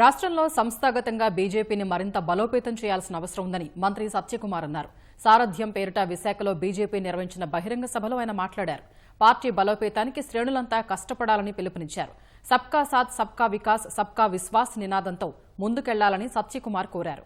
రాష్ట్రంలో సంస్థాగతంగా బీజేపీని మరింత బలోపేతం చేయాల్సిన అవసరం ఉందని మంత్రి సత్యకుమార్ అన్నారు. సారథ్యం పేరిట విశాఖలో బీజేపీ నిర్వహించిన బహిరంగ సభలో ఆయన మాట్లాడారు. పార్టీ బలోపేతానికి శ్రేణులంతా కష్టపడాలని పిలుపునిచ్చారు. సబ్కా సాత్ సబ్కా వికాస్ సబ్కా విశ్వాస్ నినాదంతో ముందుకెళ్ళాలని సత్యకుమార్ కోరారు.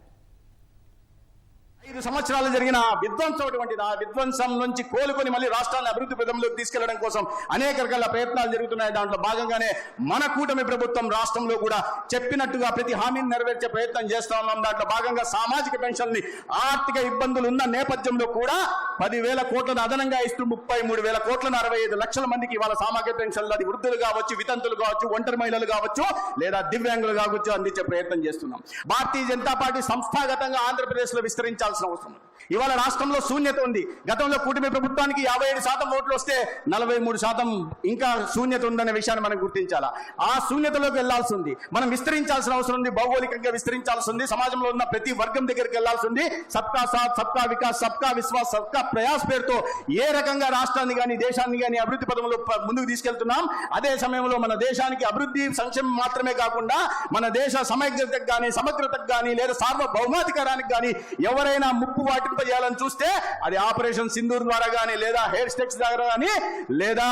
ఐదు సంవత్సరాలు జరిగిన విధ్వంసం అటువంటిది ఆ విధ్వంసం నుంచి కోలుకొని మళ్ళీ రాష్ట్రాన్ని అభివృద్ధి పదంలోకి తీసుకెళ్ళడం కోసం అనేక రకాల ప్రయత్నాలు జరుగుతున్నాయి. దాంట్లో భాగంగానే మన కూటమి ప్రభుత్వం రాష్ట్రంలో కూడా చెప్పినట్టుగా ప్రతి హామీని నెరవేర్చే ప్రయత్నం చేస్తా ఉన్నాం. దాంట్లో భాగంగా సామాజిక పెన్షన్ని ఆర్థిక ఇబ్బందులు ఉన్న నేపథ్యంలో కూడా పదివేల కోట్లను అదనంగా ఇస్తూ ముప్పై మూడు వేల కోట్లను అరవై ఐదు లక్షల మందికి ఇవాళ సామాజిక పెన్షన్లు అది వృద్ధులు కావచ్చు వితంతులు కావచ్చు ఒంటరి మహిళలు కావచ్చు లేదా దివ్యాంగులు కావచ్చు అందించే ప్రయత్నం చేస్తున్నాం. భారతీయ జనతా పార్టీ సంస్థాగతంగా ఆంధ్రప్రదేశ్లో విస్తరించాల్సిన అవసరం ఇవాళ రాష్ట్రంలో శూన్యత ఉంది. గతంలో కూటమి ప్రభుత్వానికి యాభై ఏడు శాతం ఓట్లు వస్తే నలభై మూడు శాతం ఇంకా శూన్యత ఉందనే విషయాన్ని మనం గుర్తించాలా? ఆ శూన్యతలోకి వెళ్ళాల్సి ఉంది. మనం విస్తరించాల్సిన అవసరం ఉంది. భౌగోళికంగా విస్తరించాల్సి ఉంది. సమాజంలో ఉన్న ప్రతి వర్గం దగ్గరికి వెళ్ళాల్సి ఉంది. సబ్కా సాత్ సబ్కా వికాస్ సబ్కా విశ్వాస్ సబ్కా ప్రయాస్ పేరుతో ఏ రకంగా రాష్ట్రాన్ని కానీ దేశాన్ని కానీ అభివృద్ధి పదంలో ముందుకు తీసుకెళ్తున్నాం అదే సమయంలో మన దేశానికి అభివృద్ధి సంక్షేమం మాత్రమే కాకుండా మన దేశ సమగ్రతకు కానీ సమగ్రతకు కానీ లేదా సార్వభౌమాధికారానికి కానీ ఎవరైనా ముప్పు వాటింపజేయాలని చూస్తే అది ఆపరేషన్ సింధూర్ ద్వారా కానీ లేదా హెయిర్ స్టెక్స్ ద్వారా కానీ లేదా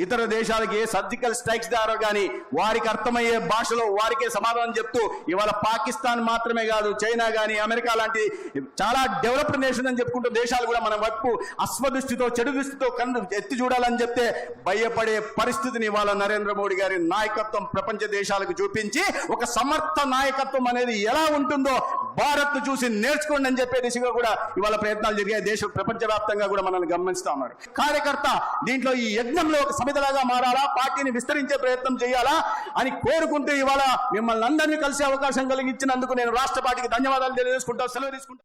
ఇతర దేశాలకి ఏ సర్జికల్ స్ట్రైక్స్ ద్వారా కానీ వారికి అర్థమయ్యే భాషలో వారికే సమాధానం చెప్తూ ఇవాళ పాకిస్తాన్ మాత్రమే కాదు చైనా కానీ అమెరికా లాంటి చాలా డెవలప్డ్ నేషన్ అని చెప్పుకుంటూ దేశాలు కూడా మన వైపు అశ్వదృష్టితో చెడు దృష్టితో కన్ను ఎత్తి చూడాలని చెప్తే భయపడే పరిస్థితిని ఇవాళ నరేంద్ర మోడీ గారి నాయకత్వం ప్రపంచ దేశాలకు చూపించి ఒక సమర్థ నాయకత్వం అనేది ఎలా ఉంటుందో భారత్ చూసి నేర్చుకోండి అని చెప్పే దిశగా కూడా ఇవాళ ప్రయత్నాలు జరిగాయి. దేశ ప్రపంచ వ్యాప్తంగా కూడా మనల్ని గమనిస్తా ఉన్నారు కార్యకర్త దీంట్లో ఈ యజ్ఞంలో ఒక సమితలాగా మారాలా? పార్టీని విస్తరించే ప్రయత్నం చేయాలా? అని కోరుకుంటూ ఇవాళ మిమ్మల్ని అందరినీ కలిసే అవకాశం కలిగించినందుకు నేను రాష్ట్ర పార్టీకి ధన్యవాదాలు తెలియజేసుకుంటా సెలవు తీసుకుంటా